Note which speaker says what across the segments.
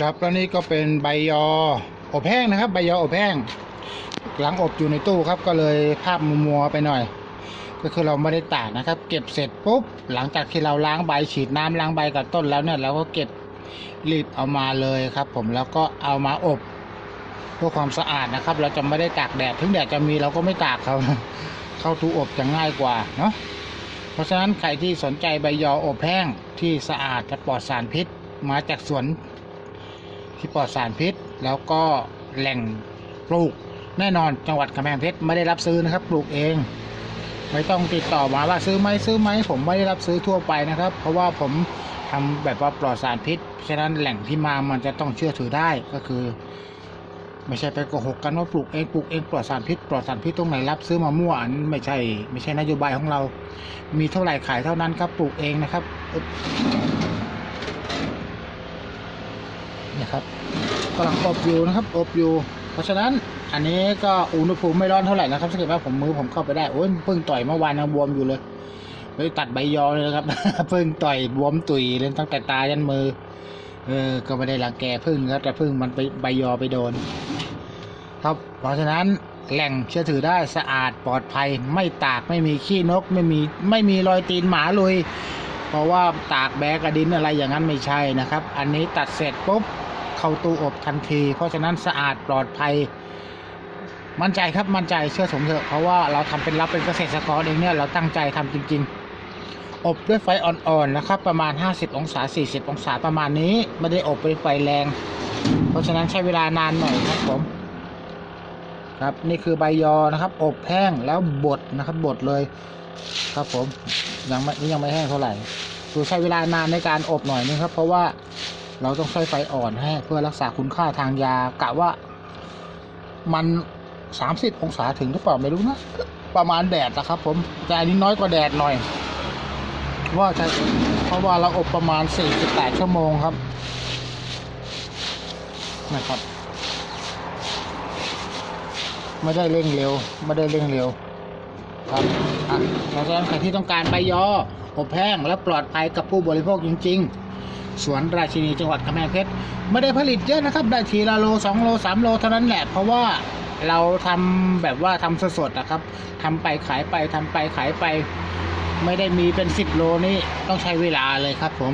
Speaker 1: ครับแล้วนี่ก็เป็นใบยออบแห้งนะครับ ใบยออบแห้ง หลังอบอยู่ในตู้ครับ ก็เลยภาพมัวๆไปหน่อย ก็คือเราไม่ได้ตากนะครับ เก็บเสร็จปุ๊บ หลังจากที่เราล้างใบฉีดน้ำล้างใบกับต้นแล้วเนี่ยเราก็เก็บรีบเอามาเลยครับ ผมแล้วก็เอามาอบเพื่อความสะอาดนะครับ เราจะไม่ได้ตากแดดถึงแดดจะมีเราก็ไม่ตากเขาเข้าตู้อบจะง่ายกว่าเนาะเพราะฉะนั้นใครที่สนใจใบยออบแห้งที่สะอาดและปลอดสารพิษมาจากสวน ที่ปลอดสารพิษ แล้วก็แหล่งปลูกแน่นอนจังหวัดกำแพงเพชรไม่ได้รับซื้อนะครับปลูกเอง ไม่ต้องติดต่อมาว่าซื้อไหมซื้อไหมผมไม่ได้รับซื้อทั่วไปนะครับ เพราะว่าผมทำแบบว่าปลอดสารพิษฉะนั้นแหล่งที่มามันจะต้องเชื่อถือได้ก็คือ ไม่ใช่ไปโกหกกันว่าปลูกเองปลูกเองปลอดสารพิษปลอดสารพิษตรงไหนรับซื้อมามั่วอันไม่ใช่ ไม่ใช่นโยบายของเรา มีเท่าไหร่ขายเท่านั้นครับปลูกเองนะครับ นี่ครับกำลังอบอยู่นะครับ อบอยู่ เพราะฉะนั้นอันนี้ก็อุณหภูมิไม่ร้อนเท่าไหร่นะครับสังเกตว่าผมมือผมเข้าไปได้โอ้ยเพิ่งต่อยเมื่อวานยังบวมอยู่เลยไปตัดใบยอเลยนะครับ เพิ่งต่อยบวมตุยเลยตั้งแต่ตายันมือ เออ ก็ไม่ได้รังแกพึ่งครับแต่พึ่งมันไปใบยอไปโดน ครับ เพราะฉะนั้นแหล่งเชื่อถือได้สะอาดปลอดภัย ไม่ตากไม่มีขี้นก ไม่มีไม่มีรอยตีนหมาลุย เพราะว่าตากแบกกระดินอะไรอย่างนั้นไม่ใช่นะครับ อันนี้ตัดเสร็จปุ๊บ เข้าตู้อบทันที เพราะฉะนั้นสะอาดปลอดภัย มั่นใจครับมั่นใจเชื่อผมเถอะเพราะว่าเราทำเป็นรับเป็นเกษตรกรเองเนี่ยเราตั้งใจทำจริง ๆ อบด้วยไฟอ่อนๆนะครับ ประมาณ 50 องศา 40 องศาประมาณนี้ไม่ได้อบด้วยไฟแรง เพราะฉะนั้นใช้เวลานานหน่อยครับผมครับนี่คือใบยอนะครับ อบแห้งแล้วบดนะครับบดเลยครับผมยังไม่ยังไม่แห้งเท่าไหร่คือใช้เวลานานในการอบหน่อยนึงครับ เพราะว่า เราต้องใช้ไฟอ่อนให้ เพื่อรักษาคุณค่าทางยากะว่า มันสามสิบองศาถึงหรือเปล่าไม่รู้นะประมาณแดดนะครับ ผมแต่อันนี้น้อยกว่าแดดหน่อย ว่าจะเพราะว่าเราอบประมาณสี่สิบแปดชั่วโมงครับนะครับ ไม่ได้เร่งเร็ว ไม่ได้เร่งเร็ว ครับอะเพราะฉะนั้นใครที่ต้องการใบยออบแห้งและปลอดภัยกับผู้บริโภคจริง ๆ สวนราชินีจังหวัดกำแพงเพชรไม่ได้ผลิตเยอะนะครับ ได้ทีละโลสองโลสามโลเท่านั้นแหละ เพราะว่าเราทำแบบว่าทำสดๆนะครับทำไปขายไปทำไปขายไป ไม่ได้มีเป็นสิบโลนี่ต้องใช้เวลาเลยครับผม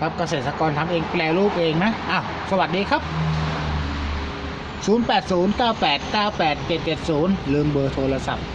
Speaker 1: ครับเกษตรกรทำเองแปลรูปเองนะอ้าวสวัสดีครับ 080 98 98 770 ลืมเบอร์โทรศัพท์